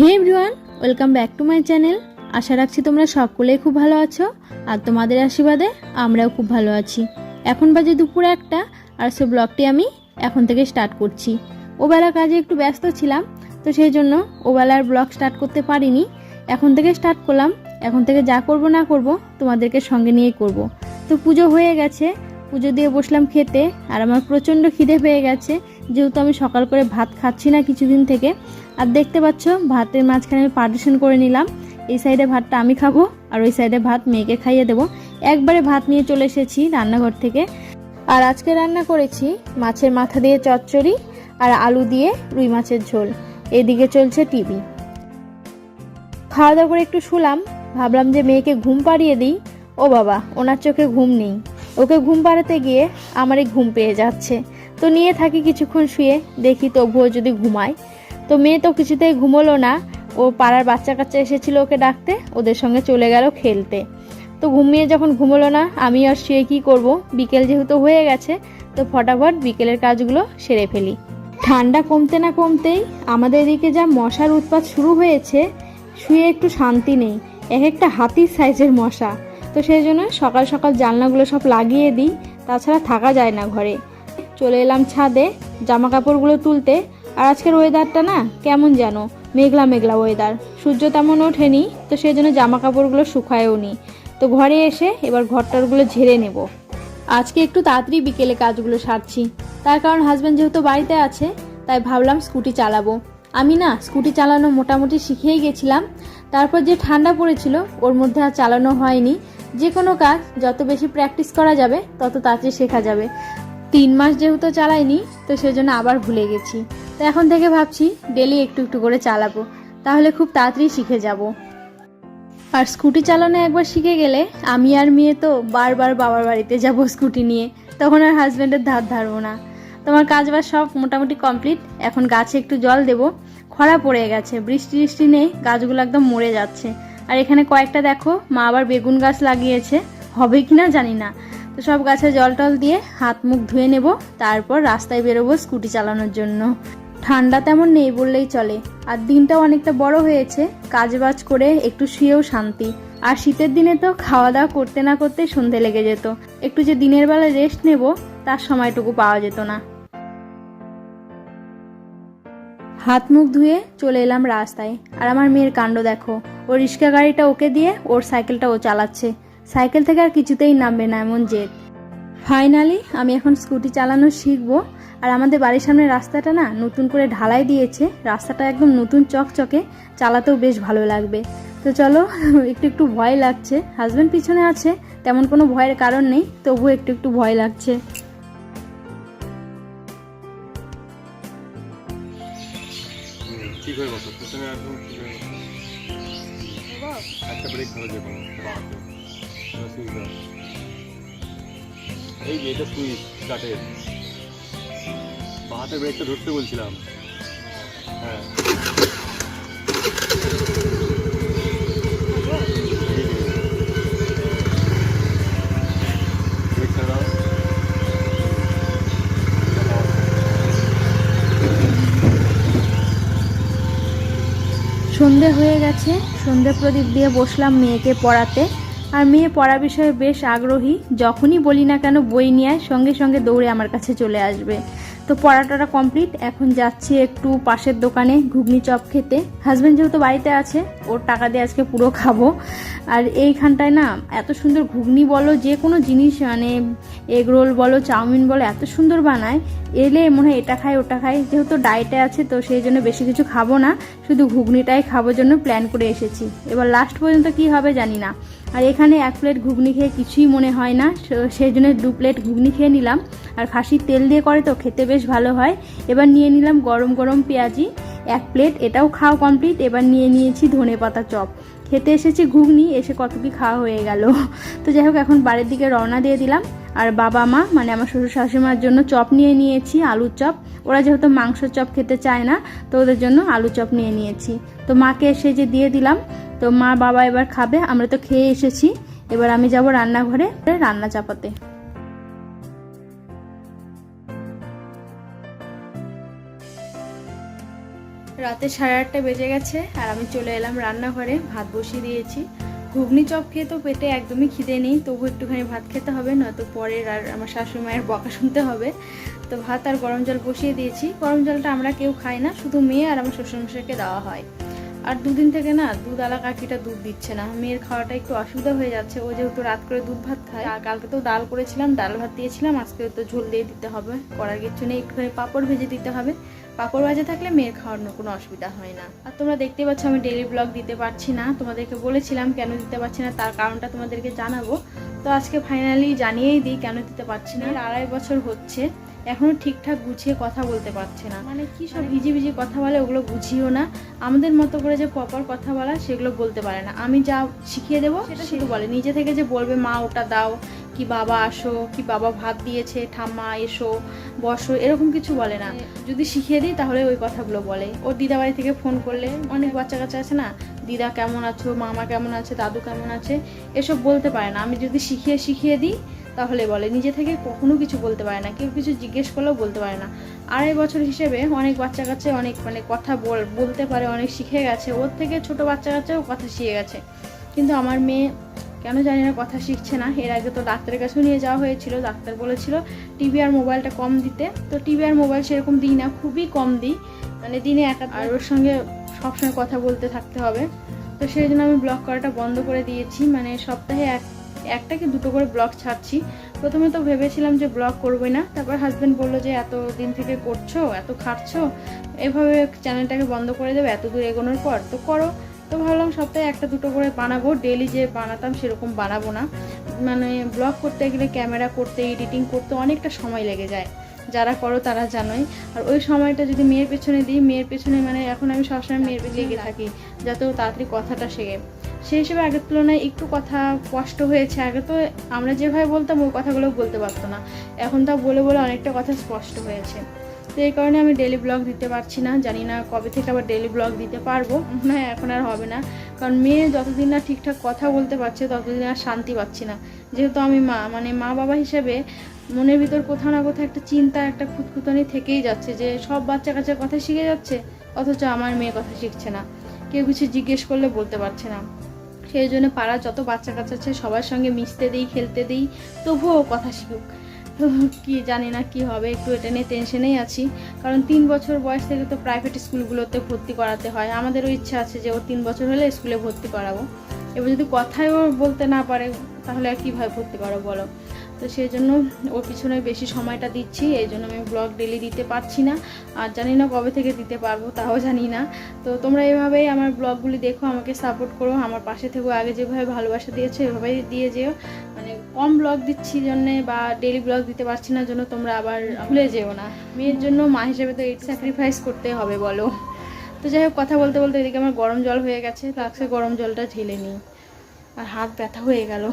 Hey everyone welcome back to my channel আশা রাখছি তোমরা সকলেই খুব ভালো আছো আর তোমাদের আশীর্বাদে আমরাও খুব ভালো আছি। এখন বাজে দুপুর একটা, আর সে ব্লগটি আমি এখন থেকে স্টার্ট করছি। ওবেলা কাজে একটু ব্যস্ত ছিলাম, তো সেই জন্য ওবেলার ব্লগ স্টার্ট করতে পারিনি। এখন থেকে স্টার্ট করলাম, এখন থেকে যা করব না করব তোমাদেরকে সঙ্গে নিয়েই করব। তো পুজো হয়ে গেছে, পুজো দিয়ে বসলাম খেতে, আর আমার প্রচণ্ড খিদে পেয়ে গেছে। যেহেতু আমি সকাল করে ভাত খাচ্ছি না কিছুদিন থেকে, আর দেখতে পাচ্ছ ভাতের মাঝখানে আমি পার্টিশন করে নিলাম। এই সাইডে ভাতটা আমি খাব, আর ওই সাইডে ভাত মেয়েকে খাইয়ে দেবো। একবারে ভাত নিয়ে চলে এসেছি রান্নাঘর থেকে। আর আজকে রান্না করেছি মাছের মাথা দিয়ে চচ্চড়ি আর আলু দিয়ে রুই মাছের ঝোল। এদিকে চলছে টিভি। খাওয়া দাওয়া করে একটু শুলাম, ভাবলাম যে মেয়েকে ঘুম পাড়িয়ে দিই। ও বাবা, ওনার চোখে ঘুম নেই। ওকে ঘুম পাড়াতে গিয়ে আমারই ঘুম পেয়ে যাচ্ছে। তো নিয়ে থাকি কিছুক্ষণ শুয়ে, দেখি তবুও যদি ঘুমায়। তো মেয়ে তো কিছুতেই ঘুমোলো না। ও পাড়ার বাচ্চা কাচ্চা এসেছিল ওকে ডাকতে, ওদের সঙ্গে চলে গেল খেলতে। তো ঘুমিয়ে যখন ঘুমোলো না, আমি আর শুয়ে কী করব? বিকেল যেহেতু হয়ে গেছে, তো ফটাফট বিকেলের কাজগুলো সেরে ফেলি। ঠান্ডা কমতে না কমতেই আমাদের এদিকে যা মশার উৎপাত শুরু হয়েছে, শুয়ে একটু শান্তি নেই। এক একটা হাতির সাইজের মশা। তো সেই জন্য সকাল সকাল জানলাগুলো সব লাগিয়ে দিই, তাছাড়া থাকা যায় না ঘরে। চলে এলাম ছাদে জামা কাপড়গুলো তুলতে। আর আজকের ওয়েদারটা না কেমন যেন মেঘলা মেঘলা ওয়েদার সূর্য তেমন ওঠেনি, তো সেই জন্য জামা কাপড়গুলো শুকায়ও নি। তো ঘরে এসে এবার ঘরটারগুলো ঝেড়ে নেব। আজকে একটু তাড়াতাড়ি বিকেলে কাজগুলো সারছি। তার কারণ হাজব্যান্ড যেহেতু বাড়িতে আছে, তাই ভাবলাম স্কুটি চালাবো। আমি না স্কুটি চালানো মোটামুটি শিখেই গেছিলাম। তারপর যে ঠান্ডা পড়েছিল, ওর মধ্যে আর চালানো হয়নি। যে কোনো কাজ, যত বেশি প্র্যাকটিস করা যাবে, তত তাড়াতাড়ি শেখা যাবে। তিন মাস যেহেতু চালাইনি, তো সেজন্য আবার ভুলে গেছি। তো এখন থেকে ভাবছি ডেলি একটু একটু করে চালাবো, তাহলে খুব তাড়াতাড়ি শিখে যাব। আর স্কুটি চালানো একবার শিখে গেলে আমি আর মেয়ে তো বারবার বাবার বাড়িতে যাব স্কুটি নিয়ে, তখন আর হাজব্যান্ডের ধার ধারবো না। তোমার কাজ বাজ সব মোটামুটি কমপ্লিট, এখন গাছে একটু জল দেবো, খরা পড়ে গেছে, বৃষ্টি বৃষ্টি নেই, গাছগুলো একদম মরে যাচ্ছে। আর এখানে কয়েকটা দেখো, মা আবার বেগুন গাছ লাগিয়েছে, হবে কি না জানি না। তো সব গাছে জল টল দিয়ে হাত মুখ ধুয়ে নেব, তারপর রাস্তায় বেরোবো স্কুটি চালানোর জন্য। ঠান্ডা তেমন নেই বললেই চলে। আর দিনটাও অনেকটা বড় হয়েছে কাজ বাজ করে একটু শুয়েও শান্তি। আর শীতের দিনে তো খাওয়া দাওয়া করতে না করতে সন্ধে লেগে যেত। একটু যে দিনের বেলা রেস্ট নেব, তার সময়টুকু পাওয়া যেত না। হাত মুখ ধুয়ে চলে এলাম রাস্তায়। আর আমার মেয়ের কাণ্ড দেখো। ও রিক্সা গাড়িটা ওকে দিয়ে, ওর সাইকেলটা ও চালাচ্ছে। সাইকেল থেকে আর কিছুতেই নামবে না এমন জেদ। ফাইনালি আমি এখন স্কুটি চালানো শিখব। আর আমাদের বাড়ির সামনে রাস্তাটা না নতুন করে ঢালাই দিয়েছে। রাস্তাটা একদম নতুন চকচকে চালাতেও বেশ ভালো লাগবে। তো চলো একটু একটু ভয় লাগছে। হাজব্যান্ড পিছনে আছে তেমন কোনো ভয়ের কারণ নেই তবুও একটু একটু ভয় লাগছে। ঠিক হয়ে বসো পিছনে একদম ঠিক হয়ে বসো। একটা ব্রেক ধরে যে কোনো এই যে এটা কাটের ব্রেকটা ধরতে বলছিলাম। হ্যাঁ। সন্ধে হয়ে গেছে, সন্ধে প্রদীপ দিয়ে বসলাম মেয়েকে পড়াতে। আর মেয়ে পড়া বিষয়ে বেশ আগ্রহী, যখনই বলি না কেন বই নিয়ে সঙ্গে সঙ্গে দৌড়ে আমার কাছে চলে আসবে। তো পড়াটা কমপ্লিট, এখন যাচ্ছি একটু পাশের দোকানে ঘুগনি চপ খেতে। হাজব্যান্ড যেহেতু বাড়িতে আছে, ওর টাকা দিয়ে আজকে পুরো খাব। আর এইখানটায় না, এত সুন্দর ঘুগনি বলো, যে কোনো জিনিস মানে এগ রোল বলো, চাউমিন বলো, এত সুন্দর বানায়। এলে মনে হয় এটা খাই ওটা খাই যেহেতু ডায়েটে আছে, তো সেই জন্য বেশি কিছু খাব না। শুধু ঘুগনিটাই খাবোর জন্য প্ল্যান করে এসেছি। এবার লাস্ট পর্যন্ত কি হবে জানি না। আর এখানে এক প্লেট ঘুগনি খেয়ে কিছুই মনে হয় না। সেই জন্য দু প্লেট ঘুগনি খেয়ে নিলাম। আর খাসির তেল দিয়ে করে তো খেতে বেশ ভালো হয়। এবার নিয়ে নিলাম গরম গরম পেঁয়াজি। এক প্লেট, এটাও খাওয়া কমপ্লিট এবার নিয়ে নিয়েছি ধনে পাতা চপ। খেতে এসেছি ঘুগনি, এসে কত কি খাওয়া হয়ে গেল। তো যাই হোক, এখন বাড়ির দিকে রওনা দিয়ে দিলাম। আর বাবা মা মানে আমার শ্বশুর শাশুড়িমার জন্য চপ নিয়ে নিয়েছি, আলুর চপ। ওরা যেহেতু মাংস চপ খেতে চায় না, তো ওদের জন্য আলু চপ নিয়ে নিয়েছি। তো মাকে এসে যে দিয়ে দিলাম তো মা বাবা এবার খাবে, আমরা তো খেয়ে এসেছি। এবার আমি যাব রান্নাঘরে রান্না চাপাতে। রাতে সাড়ে আটটা বেজে গেছে, আর আমি চলে এলাম রান্নাঘরে, ভাত বসিয়ে দিয়েছি। ঘুগনি চপ খেয়ে তো পেটে একদমই খিদে নেই, তবু একটুখানি ভাত খেতে হবে, নয়তো পরের আর আমার শাশুড়ি মায়ের বকা শুনতে হবে। তো ভাত আর গরম জল বসিয়ে দিয়েছি। গরম জলটা আমরা কেউ খাই না, শুধু মেয়ে আর আমার শ্বশুরমশাইকে দেওয়া হয়। আর দুদিন থেকে না দুধ আলা কাকিটা দুধ দিচ্ছে না। মেয়ের খাওয়াটা একটু অসুবিধা হয়ে যাচ্ছে। ও যেহেতু রাত করে দুধ ভাত খায়, আর কালকে তো ডাল করেছিলাম, ডাল ভাত দিয়েছিলাম, আজকে তো ঝোল দিয়ে দিতে হবে। করার কিছু নেই, একটুখানি পাঁপড় ভেজে দিতে হবে। পাঁপড় ভাজা থাকলে মেয়ের খাওয়ানোর কোনো অসুবিধা হয় না। আর তোমরা দেখতে পাচ্ছ, আমি ডেলি ব্লগ দিতে পারছি না। তোমাদেরকে বলেছিলাম কেন দিতে পারছি না, তার কারণটা তোমাদেরকে জানাব। তো আজকে ফাইনালি জানিয়েই দিই কেন দিতে পারছি না। আড়াই বছর হচ্ছে। এখনও ঠিকঠাক গুছিয়ে কথা বলতে পারছে না। মানে কি সব ভিজি ভিজি কথা বলে ওগুলো বুঝিও না। আমাদের মতো করে যে প্রপার কথা বলা সেগুলো বলতে পারে না। আমি যা শিখিয়ে দেবো সেটা শুধু বলে। নিজে থেকে যে বলবে মা ওটা দাও কি বাবা আসো কি বাবা ভাত দিয়েছে ঠাম্মা এসো বসো এরকম কিছু বলে না। যদি শিখিয়ে দিই তাহলে ওই কথাগুলো বলে। ওর দিদা বাড়ি থেকে ফোন করলে অনেক বাচ্চা কাচ্চা আছে না? দিদা কেমন আছো? মামা কেমন আছে? দাদু কেমন আছে? এসব বলতে পারে না। আমি যদি শিখিয়ে শিখিয়ে দিই তাহলে বলে, নিজে থেকে কখনো কিছু বলতে পারে না, কেউ কিছু জিজ্ঞেস করলেও বলতে পারে না। আড়াই বছর হিসেবে অনেক বাচ্চা কাচ্চা অনেক মানে কথা বল, বলতে পারে, অনেক শিখে গেছে। ওর থেকে ছোট বাচ্চা কাচ্চাও কথা শিখে গেছে। কিন্তু আমার মেয়ে কেন জানি না কথা শিখছে না। এর আগে তো ডাক্তারের কাছেও নিয়ে যাওয়া হয়েছিল, ডাক্তার বলেছিল টিভি আর মোবাইলটা কম দিতে। তো টিভি আর মোবাইল সেরকম দিই না, খুবই কম দিই। মানে দিনে একা আর ওর সঙ্গে সবসময় কথা বলতে থাকতে হবে। তো সেই জন্য আমি ব্লগ করাটা বন্ধ করে দিয়েছি। মানে সপ্তাহে এক একটা কি দুটো করে ব্লগ ছাড়ছি। প্রথমে তো ভেবেছিলাম যে ব্লগ করবোই না তারপর হাজব্যান্ড বলল যে এত দিন থেকে করছ এত খাটছো এভাবে চ্যানেলটাকে বন্ধ করে দেবে এত দূর এগোনোর পর? তো করো। তো ভাবলাম সপ্তাহে একটা দুটো করে বানাবো ডেলি যে বানাতাম সেরকম বানাবো না। মানে ব্লগ করতে গেলে ক্যামেরা করতে এডিটিং করতে অনেকটা সময় লেগে যায়। যারা করো তারা জানোই। আর ওই সময়টা যদি মেয়ের পেছনে দিই মেয়ের পেছনে মানে এখন আমি সবসময় মেয়ের পেছনে লেগে থাকি যাতে ও তাড়াতাড়ি কথাটা শেখে। সেই হিসেবে আগের তুলনায় একটু কথা কষ্ট হয়েছে। আগে তো আমরা যেভাবে বলতাম ওই কথাগুলো বলতে পারতো না। এখন তা বলে বলে অনেকটা কথা স্পষ্ট হয়েছে। তো এই কারণে আমি ডেলি ব্লগ দিতে পারছি না। জানি না কবে থেকে আবার ডেলি ব্লগ দিতে পারব। না এখন আর হবে না। কারণ মেয়ে যতদিন না ঠিকঠাক কথা বলতে পারছে, ততদিন আর শান্তি পাচ্ছি না। যেহেতু আমি মা মানে মা বাবা হিসেবে মনের ভিতর কোথাও না কোথাও একটা চিন্তা, একটা খুঁতখুতানি থেকেই যাচ্ছে যে সব বাচ্চা কাচ্চার কথা শিখে যাচ্ছে, অথচ আমার মেয়ে কথা শিখছে না। কেউ কিছু জিজ্ঞেস করলে বলতে পারছে না। সেই জন্য পাড়া যত বাচ্চা কাচ্চা আছে সবার সঙ্গে মিশতে দিই, খেলতে দিই, তবুও কথা শিখুক। কি জানি না কি হবে, একটু এটা নিয়ে টেনশনেই আছি। কারণ তিন বছর বয়স থেকে তো প্রাইভেট স্কুলগুলোতে ভর্তি করাতে হয়। আমাদেরও ইচ্ছা আছে যে ওর তিন বছর হলে স্কুলে ভর্তি করাবো। এবার যদি কথাই ও বলতে না পারে, তাহলে আর কীভাবে ভর্তি করো বলো? তো সেই জন্য ওর পিছনে বেশি সময়টা দিচ্ছি, এই জন্য আমি ব্লগ ডেলি দিতে পারছি না। আর জানি না কবে থেকে দিতে পারব, তাও জানি না। তো তোমরা এভাবেই আমার ব্লগগুলি দেখো, আমাকে সাপোর্ট করো, আমার পাশে থেকেও আগে যেভাবে ভালোবাসা দিয়েছ, এভাবেই দিয়ে যেও। মানে কম ব্লগ দিচ্ছি জন্যে বা ডেলি ব্লগ দিতে পারছি না জন্য তোমরা আবার ভুলে যেও না। মেয়ের জন্য মা হিসেবে তো এইট স্যাক্রিফাইস করতে হবে, বলো। তো যাই হোক, কথা বলতে বলতে এদিকে আমার গরম জল হয়ে গেছে ফ্লাক্সে গরম জলটা ঢেলে নিই। আর হাত ব্যথা হয়ে গেল।